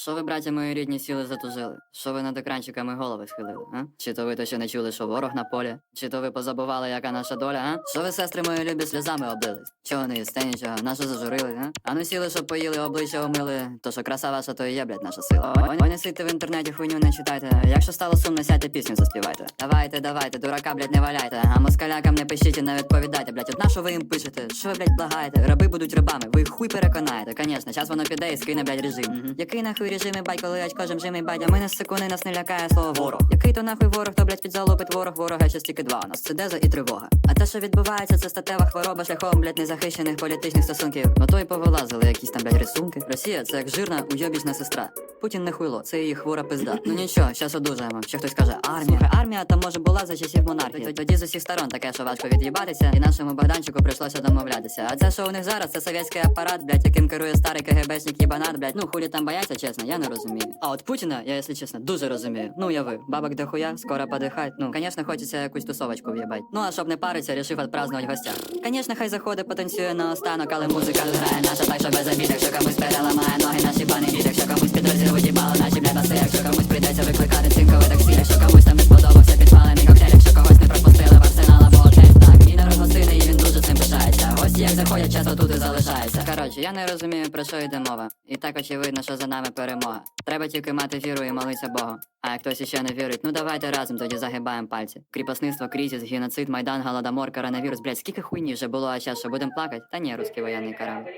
Що ви, браття мої рідні, сіли затужили? Що ви над екранчиками голови схилили? А? Чи то ви то ще не чули, що ворог на полі? Чи то ви позабували, яка наша доля, а? Що ви, сестри мої любі, сльозами облились? Чого не їсте нічого? Нащо зажурили, а? А ну сіли, щоб поїли, обличчя омили. То що краса ваша, то і є, блядь, наша сила. Ой, ой, в інтернеті, хуйню не читайте. Якщо стало сумно, сядьте пісню заспівайте. Давайте, давайте, дурака, блядь, не валяйте. А москалякам не пишіть і не відповідайте, блядь. На що ви їм пишете? Що ви, блядь, благаєте? Раби будуть рабами, ви хуй переконаєте. Конечно, час воно піде і скине, блядь, режим. Який нахуй режим режими, бать, коли очко жимжимий бадя? Ми з секунди нас не лякає слово ворог. Який то нахуй ворог, то під підзалупить ворог, ворога ще стільки два. У нас це деза і тривога. А те, що відбувається, це статева хвороба шляхом, блять, незахищених політичних стосунків. Ну то й повилазили якісь там, блять рисунки. Росія це як жирна уйобічна сестра. Путін не хуйло, це її хвора пизда. Ну нічого, щас одужаємо. Ще хтось каже, армія. Слухай, армія там може була за часів монархії. Тоді з усіх сторон таке, що важко від'їбатися, і нашому Богданчику прийшлося домовлятися. А це, що у них зараз, це совєтський апарат, блядь, яким керує старий КГБшник єбанат, блядь. Ну хулі там бояться, чесно, я не розумію. А от Путіна, я, якщо чесно, дуже розумію. Ну уяви, бабок дохуя, скоро подихать. Ну, конечно, хочеться якусь тусовочку в'єбать. Ну а щоб не париться, рішив отпразднувати гостя. Конечно, хай заходить, потанцює на останок, але музика грає наша, так що без обід, якщо комусь переламає ноги, наші пани бід, якщо комусь як заходять, часто тут і залишаються. Коротше, я не розумію, про що йде мова. І так очевидно, що за нами перемога. Треба тільки мати віру і молитися Богу. А як хтось іще не вірить, ну давайте разом тоді загибаємо пальці. Кріпосництво, кризис, геноцид, майдан, голодомор, коронавірус, блядь, скільки хуйні вже було, а зараз що будемо плакати? Та ні, русський воєнний корабль.